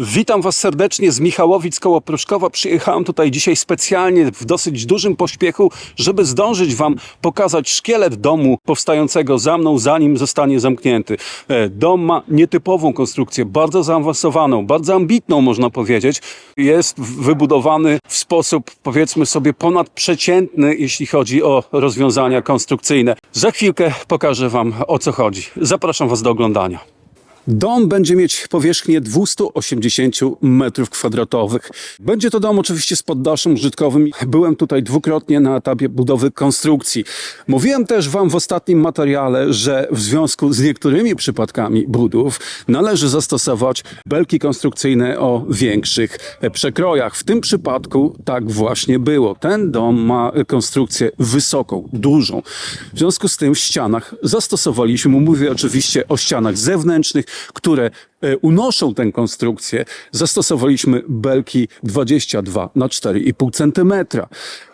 Witam Was serdecznie z Michałowic koło Pruszkowa. Przyjechałem tutaj dzisiaj specjalnie w dosyć dużym pośpiechu, żeby zdążyć Wam pokazać szkielet domu powstającego za mną, zanim zostanie zamknięty. E, Dom ma nietypową konstrukcję, bardzo zaawansowaną, bardzo ambitną można powiedzieć. Jest wybudowany w sposób powiedzmy sobie ponadprzeciętny, jeśli chodzi o rozwiązania konstrukcyjne. Za chwilkę pokażę Wam o co chodzi. Zapraszam Was do oglądania. Dom będzie mieć powierzchnię 280 m2. Będzie to dom oczywiście z poddaszem użytkowym. Byłem tutaj dwukrotnie na etapie budowy konstrukcji. Mówiłem też Wam w ostatnim materiale, że w związku z niektórymi przypadkami budów należy zastosować belki konstrukcyjne o większych przekrojach. W tym przypadku tak właśnie było. Ten dom ma konstrukcję wysoką, dużą. W związku z tym w ścianach zastosowaliśmy, mówię oczywiście o ścianach zewnętrznych, które e, unoszą tę konstrukcję, zastosowaliśmy belki 22 na 4,5 cm.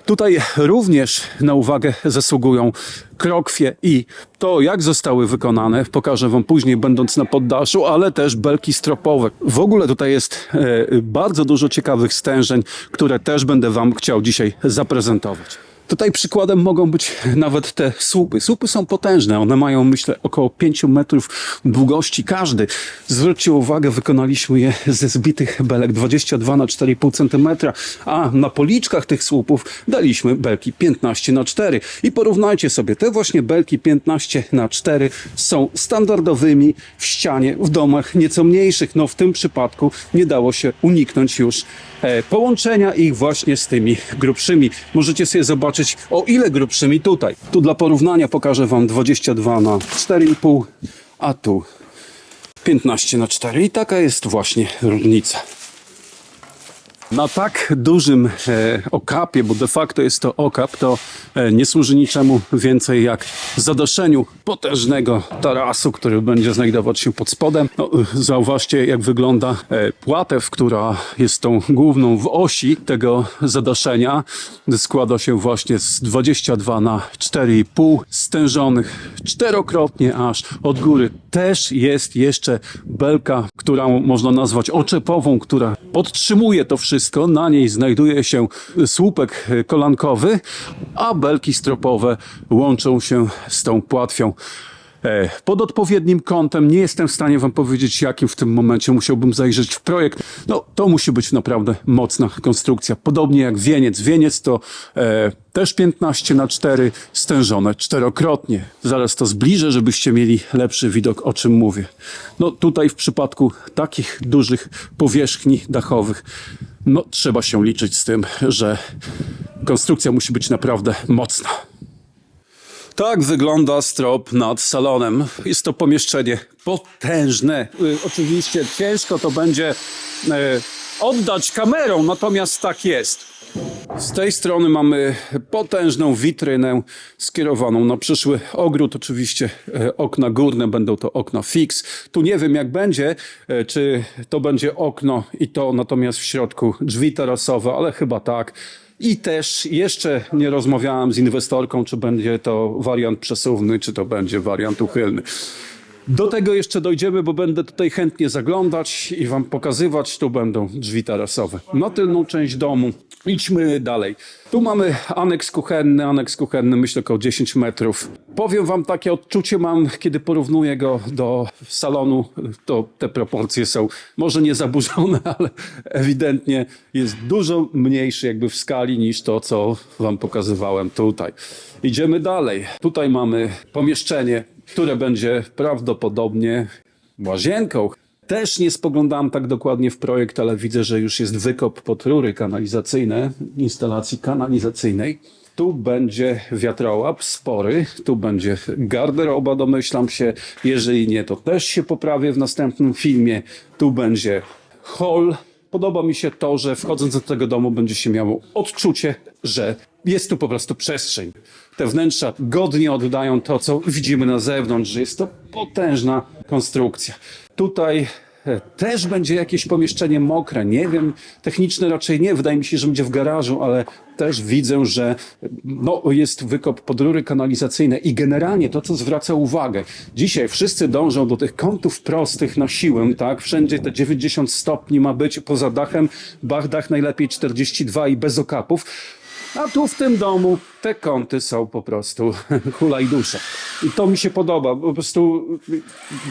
Tutaj również na uwagę zasługują krokwie i to, jak zostały wykonane, pokażę Wam później, będąc na poddaszu, ale też belki stropowe. W ogóle tutaj jest e, bardzo dużo ciekawych stężeń, które też będę Wam chciał dzisiaj zaprezentować. Tutaj przykładem mogą być nawet te słupy. Słupy są potężne, one mają myślę około 5 metrów długości każdy. Zwróćcie uwagę, wykonaliśmy je ze zbitych belek 22 na 4,5 cm, a na policzkach tych słupów daliśmy belki 15 na 4. I porównajcie sobie, te właśnie belki 15 na 4 są standardowymi w ścianie w domach nieco mniejszych. No w tym przypadku nie dało się uniknąć już połączenia ich właśnie z tymi grubszymi. Możecie sobie zobaczyć o ile grubszymi tutaj. Tu dla porównania pokażę Wam 22 na 4,5, a tu 15 na 4 i taka jest właśnie różnica. Na tak dużym e, okapie, bo de facto jest to okap, to e, nie służy niczemu więcej jak zadaszeniu potężnego tarasu, który będzie znajdować się pod spodem. No, zauważcie, jak wygląda e, płatew, która jest tą główną w osi tego zadaszenia. Składa się właśnie z 22 na 4,5 stężonych czterokrotnie aż od góry. Też jest jeszcze belka, którą można nazwać oczepową, która podtrzymuje to wszystko. Na niej znajduje się słupek kolankowy, a belki stropowe łączą się z tą płatwią. E, Pod odpowiednim kątem, nie jestem w stanie Wam powiedzieć, jakim w tym momencie musiałbym zajrzeć w projekt. No, to musi być naprawdę mocna konstrukcja. Podobnie jak wieniec. Wieniec to e, też 15 na 4 stężone czterokrotnie. Zaraz to zbliżę, żebyście mieli lepszy widok, o czym mówię. No, tutaj w przypadku takich dużych powierzchni dachowych, no, trzeba się liczyć z tym, że konstrukcja musi być naprawdę mocna. Tak wygląda strop nad salonem. Jest to pomieszczenie potężne. Y, Oczywiście ciężko to będzie y, oddać kamerą, natomiast tak jest. Z tej strony mamy potężną witrynę skierowaną na przyszły ogród. Oczywiście e, okna górne będą to okna fix. Tu nie wiem jak będzie, e, czy to będzie okno i to natomiast w środku drzwi tarasowe, ale chyba tak. I też jeszcze nie rozmawiałem z inwestorką, czy będzie to wariant przesuwny, czy to będzie wariant uchylny. Do tego jeszcze dojdziemy, bo będę tutaj chętnie zaglądać i Wam pokazywać. Tu będą drzwi tarasowe. Na tylną część domu. Idźmy dalej. Tu mamy aneks kuchenny. Aneks kuchenny myślę około 10 metrów. Powiem Wam, takie odczucie mam, kiedy porównuję go do salonu. To te proporcje są może nie zaburzone, ale ewidentnie jest dużo mniejszy jakby w skali niż to, co Wam pokazywałem tutaj. Idziemy dalej. Tutaj mamy pomieszczenie które będzie prawdopodobnie łazienką. Też nie spoglądałem tak dokładnie w projekt, ale widzę, że już jest wykop pod rury kanalizacyjne, instalacji kanalizacyjnej. Tu będzie wiatrołap spory, tu będzie garderoba, domyślam się. Jeżeli nie, to też się poprawię w następnym filmie. Tu będzie hall. Podoba mi się to, że wchodząc do tego domu będzie się miało odczucie, że jest tu po prostu przestrzeń. Te wnętrza godnie oddają to, co widzimy na zewnątrz, że jest to potężna konstrukcja. Tutaj e, też będzie jakieś pomieszczenie mokre. Nie wiem, techniczne raczej nie. Wydaje mi się, że będzie w garażu, ale też widzę, że no, jest wykop pod rury kanalizacyjne i generalnie to, co zwraca uwagę. Dzisiaj wszyscy dążą do tych kątów prostych na siłę, tak? Wszędzie te 90 stopni ma być poza dachem. Dach najlepiej 42 i bez okapów. A tu w tym domu te kąty są po prostu hula i dusza. I to mi się podoba. Po prostu,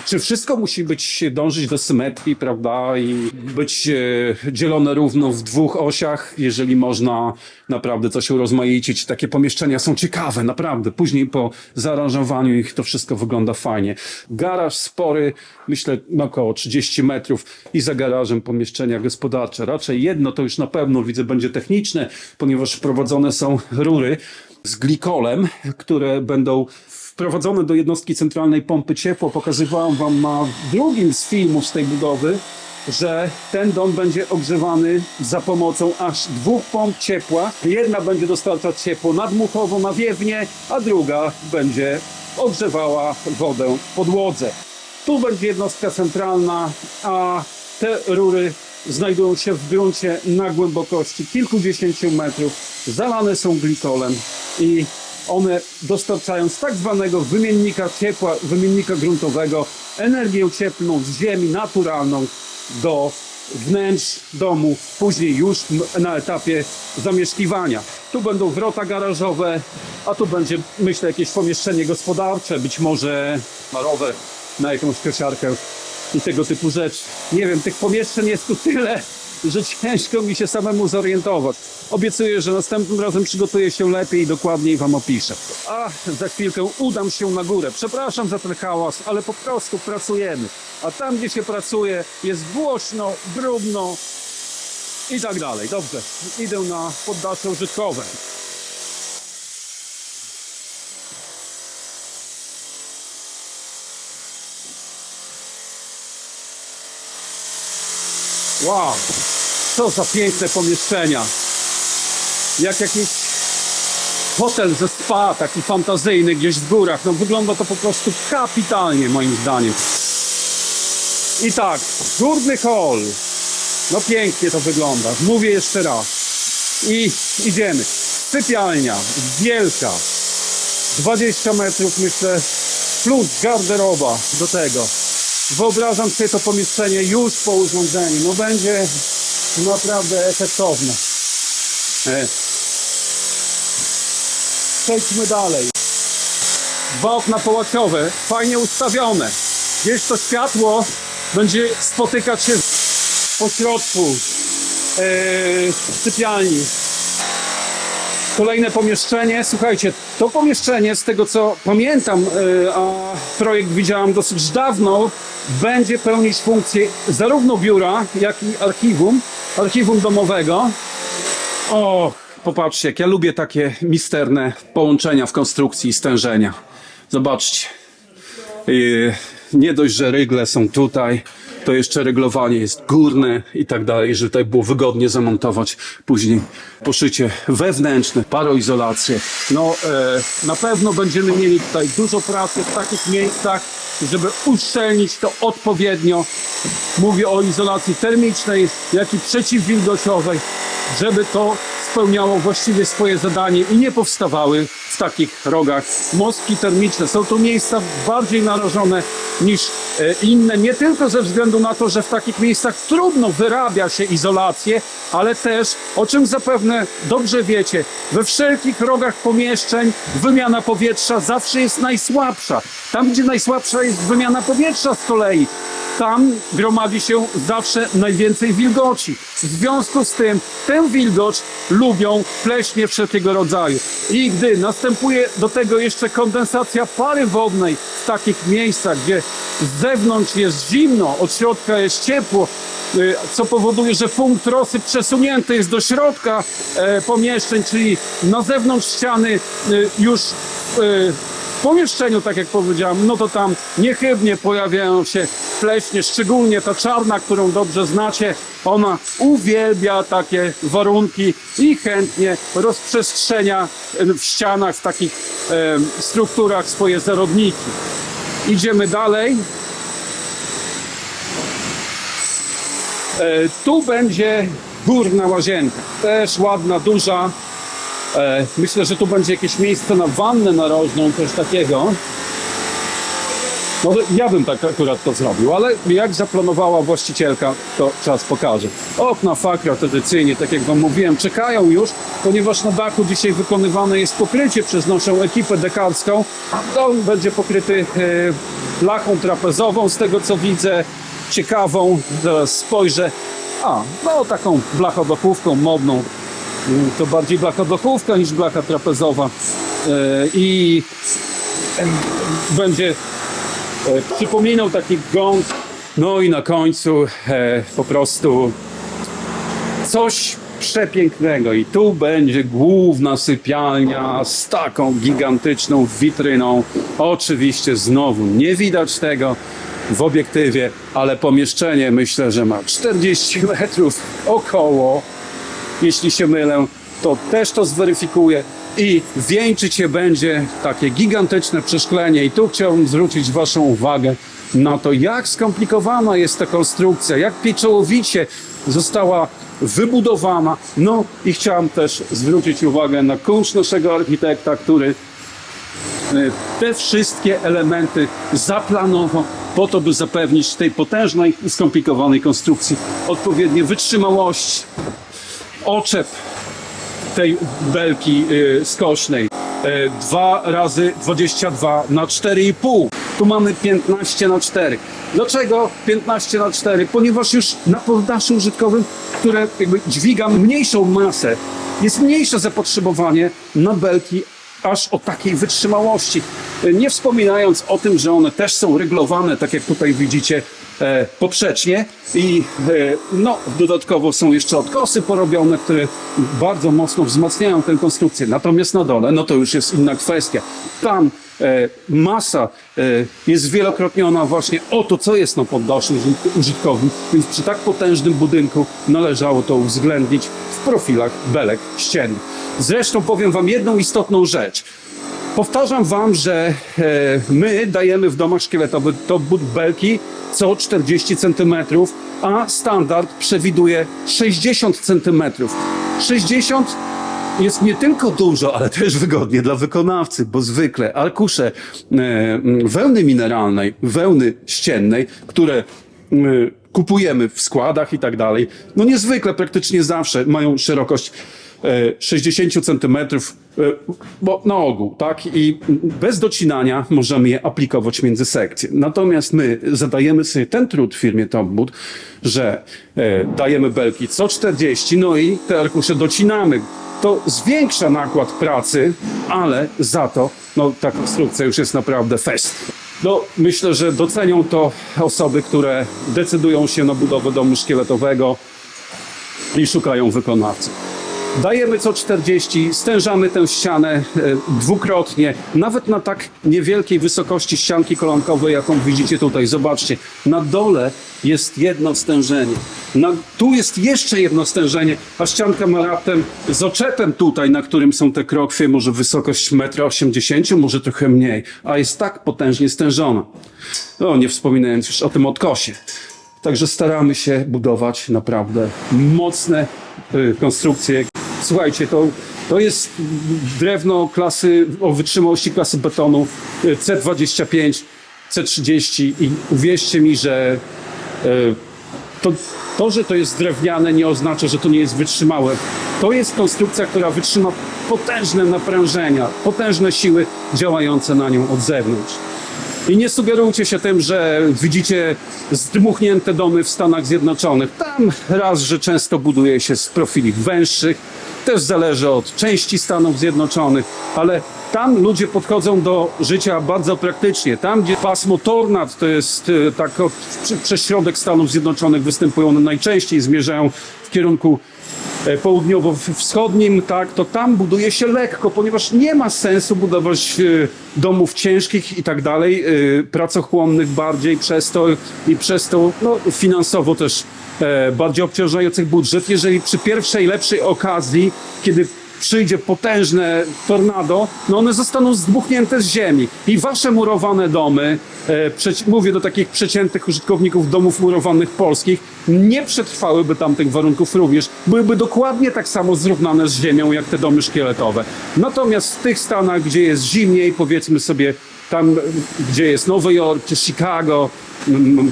czy wszystko musi być, dążyć do symetrii, prawda? I być e, dzielone równo w dwóch osiach, jeżeli można naprawdę coś urozmaicić. Takie pomieszczenia są ciekawe, naprawdę. Później po zaaranżowaniu ich to wszystko wygląda fajnie. Garaż spory, myślę, na około 30 metrów i za garażem pomieszczenia gospodarcze. Raczej jedno to już na pewno widzę będzie techniczne, ponieważ wprowadzone są rury z glikolem, które będą wprowadzone do jednostki centralnej pompy ciepła. Pokazywałem wam na drugim z filmów z tej budowy, że ten dom będzie ogrzewany za pomocą aż dwóch pomp ciepła. Jedna będzie dostarczać ciepło nadmuchowo na wiewnie, a druga będzie ogrzewała wodę w podłodze. Tu będzie jednostka centralna, a te rury znajdują się w gruncie na głębokości kilkudziesięciu metrów, zalane są glikolem i one dostarczają tak zwanego wymiennika ciepła, wymiennika gruntowego, energię cieplną z ziemi naturalną do wnętrz domu, później już na etapie zamieszkiwania. Tu będą wrota garażowe, a tu będzie, myślę, jakieś pomieszczenie gospodarcze, być może na na jakąś kosiarkę i tego typu rzeczy. Nie wiem, tych pomieszczeń jest tu tyle, że ciężko mi się samemu zorientować. Obiecuję, że następnym razem przygotuję się lepiej i dokładniej Wam opiszę. A za chwilkę udam się na górę. Przepraszam za ten hałas, ale po prostu pracujemy. A tam, gdzie się pracuje, jest głośno, brudno i tak dalej. Dobrze, idę na poddasze użytkowe. Wow, co za piękne pomieszczenia. Jak jakiś hotel ze spa, taki fantazyjny gdzieś w górach. No wygląda to po prostu kapitalnie moim zdaniem. I tak, górny hol. No pięknie to wygląda. Mówię jeszcze raz. I idziemy. Sypialnia, wielka. 20 metrów myślę, plus garderoba do tego. Wyobrażam sobie to pomieszczenie już po urządzeniu. No będzie naprawdę efektowne. E. Przejdźmy dalej. Dwa okna połaciowe, fajnie ustawione. Gdzieś to światło będzie spotykać się po środku e, sypialni. Kolejne pomieszczenie. Słuchajcie, to pomieszczenie, z tego co pamiętam, e, a projekt widziałam dosyć dawno, będzie pełnić funkcję zarówno biura, jak i archiwum, archiwum domowego. O, popatrzcie, jak ja lubię takie misterne połączenia w konstrukcji i stężenia. Zobaczcie. Nie dość, że rygle są tutaj, to jeszcze ryglowanie jest górne i tak dalej, żeby tutaj było wygodnie zamontować później poszycie wewnętrzne, paroizolację. No e, na pewno będziemy mieli tutaj dużo pracy w takich miejscach, żeby uszczelnić to odpowiednio. Mówię o izolacji termicznej, jak i przeciwwilgociowej, żeby to spełniało właściwie swoje zadanie i nie powstawały w takich rogach mostki termiczne. Są to miejsca bardziej narażone niż e, inne, nie tylko ze względu na to, że w takich miejscach trudno wyrabia się izolację, ale też, o czym zapewne dobrze wiecie, we wszelkich rogach pomieszczeń wymiana powietrza zawsze jest najsłabsza. Tam, gdzie najsłabsza jest wymiana powietrza z kolei, tam gromadzi się zawsze najwięcej wilgoci. W związku z tym tę wilgoć lubią pleśnie wszelkiego rodzaju. I gdy następuje do tego jeszcze kondensacja pary wodnej w takich miejscach, gdzie z zewnątrz jest zimno, od środka jest ciepło, y, co powoduje, że punkt rosy przesunięty jest do środka e, pomieszczeń, czyli na zewnątrz ściany y, już y, pomieszczeniu, tak jak powiedziałem, no to tam niechybnie pojawiają się pleśnie, szczególnie ta czarna, którą dobrze znacie. Ona uwielbia takie warunki i chętnie rozprzestrzenia w ścianach, w takich e, strukturach swoje zarodniki. Idziemy dalej. E, tu będzie górna łazienka, też ładna, duża. E, myślę, że tu będzie jakieś miejsce na wannę narożną, coś takiego. Może ja bym tak akurat to zrobił, ale jak zaplanowała właścicielka, to czas pokaże. Okna fakra tradycyjnie, tak jak Wam mówiłem, czekają już, ponieważ na dachu dzisiaj wykonywane jest pokrycie przez naszą ekipę dekarską. Dom będzie pokryty e, blachą trapezową, z tego co widzę, ciekawą. Zaraz spojrzę. A, no taką blachodachówką modną. To bardziej blachodachówka niż blacha trapezowa. E, I będzie e, przypominał taki gong. No i na końcu e, po prostu coś przepięknego. I tu będzie główna sypialnia z taką gigantyczną witryną. Oczywiście znowu nie widać tego w obiektywie, ale pomieszczenie myślę, że ma 40 metrów około. Jeśli się mylę, to też to zweryfikuję. I wieńczyć się będzie takie gigantyczne przeszklenie. I tu chciałbym zwrócić Waszą uwagę na to, jak skomplikowana jest ta konstrukcja, jak pieczołowicie została wybudowana. No i chciałem też zwrócić uwagę na kunszt naszego architekta, który e, te wszystkie elementy zaplanował po to, by zapewnić tej potężnej i skomplikowanej konstrukcji odpowiednie wytrzymałość, oczep tej belki y, skośnej. E, 2 razy 22 na 4,5. Tu mamy 15 na 4. Dlaczego 15 na 4? Ponieważ już na poddaszu użytkowym, które jakby dźwiga mniejszą masę, jest mniejsze zapotrzebowanie na belki aż o takiej wytrzymałości. E, Nie wspominając o tym, że one też są reglowane, tak jak tutaj widzicie, poprzecznie i e, no, dodatkowo są jeszcze odkosy porobione, które bardzo mocno wzmacniają tę konstrukcję. Natomiast na dole, no to już jest inna kwestia. Tam e, masa e, jest zwielokrotniona właśnie o to, co jest na poddaszu użyt- użytkowym, więc przy tak potężnym budynku należało to uwzględnić w profilach belek ściennych. Zresztą powiem Wam jedną istotną rzecz. Powtarzam Wam, że e, my dajemy w domach szkieletowych to belki co 40 cm, a standard przewiduje 60 cm. 60 jest nie tylko dużo, ale też wygodnie dla wykonawcy, bo zwykle arkusze e, wełny mineralnej, wełny ściennej, które kupujemy w składach i tak dalej, no niezwykle praktycznie zawsze mają szerokość 60 centymetrów, e, bo na ogół, tak? I bez docinania możemy je aplikować między sekcje. Natomiast my zadajemy sobie ten trud w firmie Topwood, że e, dajemy belki co 40, no i te arkusze docinamy. To zwiększa nakład pracy, ale za to no, ta konstrukcja już jest naprawdę fest. No, myślę, że docenią to osoby, które decydują się na budowę domu szkieletowego, i szukają wykonawcy. Dajemy co 40, stężamy tę ścianę e, dwukrotnie, nawet na tak niewielkiej wysokości ścianki kolankowej, jaką widzicie tutaj. Zobaczcie, na dole jest jedno stężenie, na, tu jest jeszcze jedno stężenie, a ścianka ma raptem z oczepem tutaj, na którym są te krokwie, może wysokość 1,80 m, może trochę mniej, a jest tak potężnie stężona. No, nie wspominając już o tym odkosie. Także staramy się budować naprawdę mocne y, konstrukcje. Słuchajcie, to, to jest drewno klasy, o wytrzymałości klasy betonu y, C25, C30 i uwierzcie mi, że y, to, to, że to jest drewniane nie oznacza, że to nie jest wytrzymałe. To jest konstrukcja, która wytrzyma potężne naprężenia, potężne siły działające na nią od zewnątrz. I nie sugerujcie się tym, że widzicie zdmuchnięte domy w Stanach Zjednoczonych. Tam raz, że często buduje się z profili węższych, też zależy od części Stanów Zjednoczonych, ale tam ludzie podchodzą do życia bardzo praktycznie. Tam, gdzie pasmo tornad to jest e, tak przez środek Stanów Zjednoczonych występują one najczęściej, zmierzają w kierunku południowo-wschodnim, tak, to tam buduje się lekko, ponieważ nie ma sensu budować e, domów ciężkich i tak dalej, e, pracochłonnych bardziej przez to i przez to no, finansowo też e, bardziej obciążających budżet, jeżeli przy pierwszej lepszej okazji, kiedy przyjdzie potężne tornado, no one zostaną zdmuchnięte z ziemi. I wasze murowane domy, e, mówię do takich przeciętnych użytkowników domów murowanych polskich, nie przetrwałyby tamtych warunków również. Byłyby dokładnie tak samo zrównane z ziemią, jak te domy szkieletowe. Natomiast w tych stanach, gdzie jest zimniej, powiedzmy sobie tam, gdzie jest Nowy Jork, czy Chicago,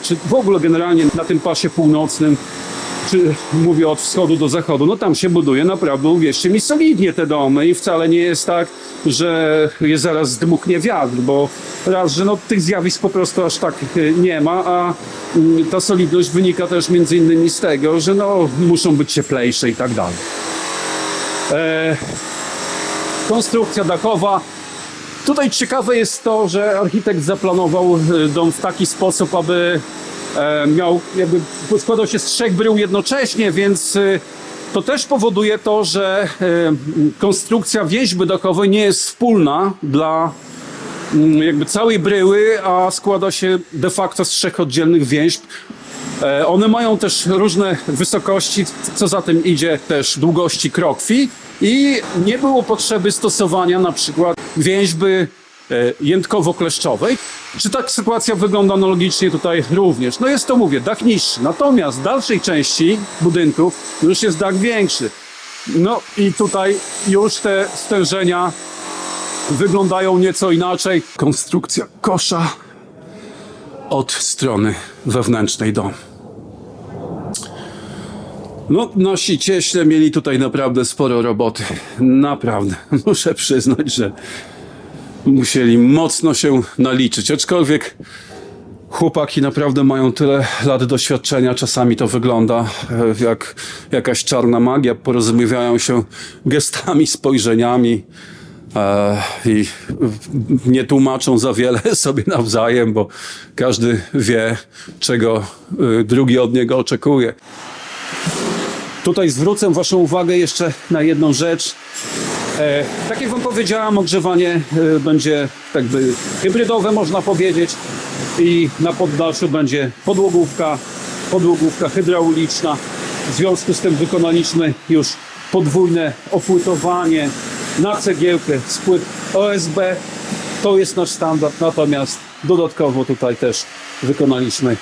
czy w ogóle generalnie na tym pasie północnym, mówię od wschodu do zachodu, no tam się buduje naprawdę, uwierzcie mi, solidnie te domy i wcale nie jest tak, że je zaraz zdmuchnie wiatr, bo raz, że no, tych zjawisk po prostu aż tak y, nie ma, a mm, ta solidność wynika też między innymi z tego, że no, muszą być cieplejsze i tak dalej. E, konstrukcja dachowa. Tutaj ciekawe jest to, że architekt zaplanował e, dom w taki sposób, aby miał, jakby składał się z trzech brył jednocześnie, więc e, to też powoduje to, że e, konstrukcja więźby dachowej nie jest wspólna dla mm, jakby całej bryły, a składa się de facto z trzech oddzielnych więźb. E, One mają też różne wysokości, co za tym idzie też długości krokwi i nie było potrzeby stosowania na przykład więźby e, jętkowo-kleszczowej. Czy tak sytuacja wygląda analogicznie tutaj również? No jest to, mówię, dach niższy. Natomiast w dalszej części budynków już jest dach większy. No i tutaj już te stężenia wyglądają nieco inaczej. Konstrukcja kosza od strony wewnętrznej domu. No, nasi cieśle mieli tutaj naprawdę sporo roboty. Naprawdę. Muszę przyznać, że musieli mocno się naliczyć. Aczkolwiek chłopaki naprawdę mają tyle lat doświadczenia. Czasami to wygląda e, jak jakaś czarna magia. Porozumiewają się gestami, spojrzeniami. E, i nie tłumaczą za wiele sobie nawzajem, bo każdy wie, czego y, drugi od niego oczekuje. Tutaj zwrócę Waszą uwagę jeszcze na jedną rzecz. E, tak jak Wam powiedziałem, ogrzewanie e, będzie jakby hybrydowe, można powiedzieć, i na poddaszu będzie podłogówka, podłogówka hydrauliczna. W związku z tym wykonaliśmy już podwójne opłytowanie na cegiełkę z płyt OSB. To jest nasz standard, natomiast dodatkowo tutaj też wykonaliśmy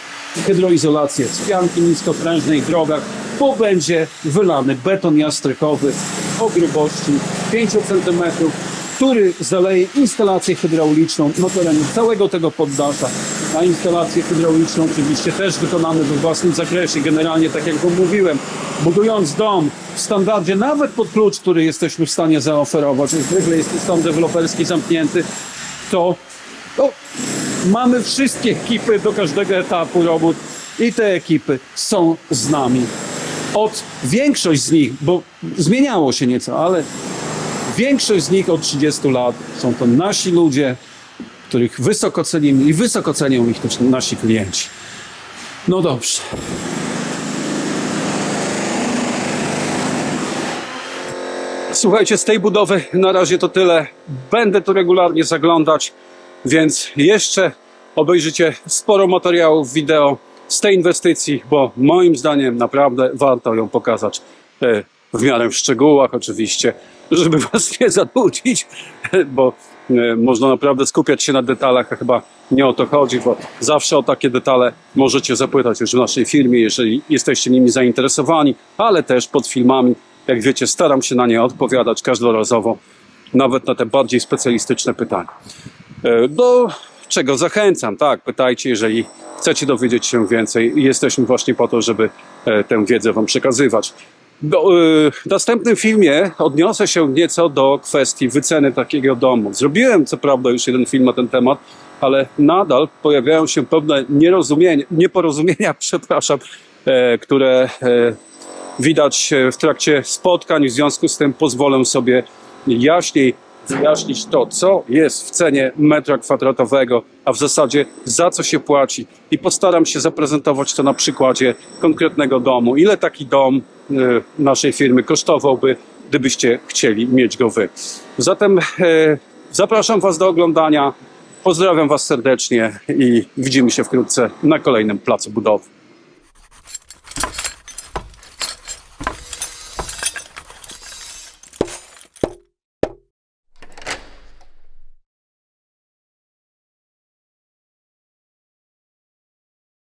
hydroizolację z pianki niskoprężnej w drogach, bo będzie wylany beton jastrykowy o grubości 5 cm, który zaleje instalację hydrauliczną na terenie całego tego poddasza. A instalację hydrauliczną oczywiście też wykonamy we własnym zakresie. Generalnie, tak jak Wam mówiłem, budując dom w standardzie, nawet pod klucz, który jesteśmy w stanie zaoferować, zwykle jest stan deweloperski zamknięty, to to mamy wszystkie ekipy do każdego etapu robót i te ekipy są z nami. Od większość z nich, bo zmieniało się nieco, ale większość z nich od 30 lat są to nasi ludzie, których wysoko cenimy i wysoko cenią ich też nasi klienci. No dobrze. Słuchajcie, z tej budowy na razie to tyle. Będę tu regularnie zaglądać, więc jeszcze obejrzycie sporo materiałów wideo z tej inwestycji, bo moim zdaniem naprawdę warto ją pokazać e, w miarę w szczegółach oczywiście, żeby was nie zanudzić, bo e, można naprawdę skupiać się na detalach, a chyba nie o to chodzi, bo zawsze o takie detale możecie zapytać już w naszej firmie, jeżeli jesteście nimi zainteresowani, ale też pod filmami jak wiecie, staram się na nie odpowiadać każdorazowo, nawet na te bardziej specjalistyczne pytania. E, Do czego zachęcam, tak, pytajcie, jeżeli chcecie dowiedzieć się więcej. Jesteśmy właśnie po to, żeby e, tę wiedzę Wam przekazywać. E, w następnym filmie odniosę się nieco do kwestii wyceny takiego domu. Zrobiłem co prawda już jeden film na ten temat, ale nadal pojawiają się pewne nierozumienia, nieporozumienia, przepraszam, e, które e, widać w trakcie spotkań. W związku z tym pozwolę sobie jaśniej wyjaśnić to, co jest w cenie metra kwadratowego, a w zasadzie za co się płaci. I postaram się zaprezentować to na przykładzie konkretnego domu. Ile taki dom e, naszej firmy kosztowałby, gdybyście chcieli mieć go wy. Zatem e, zapraszam Was do oglądania. Pozdrawiam Was serdecznie i widzimy się wkrótce na kolejnym placu budowy.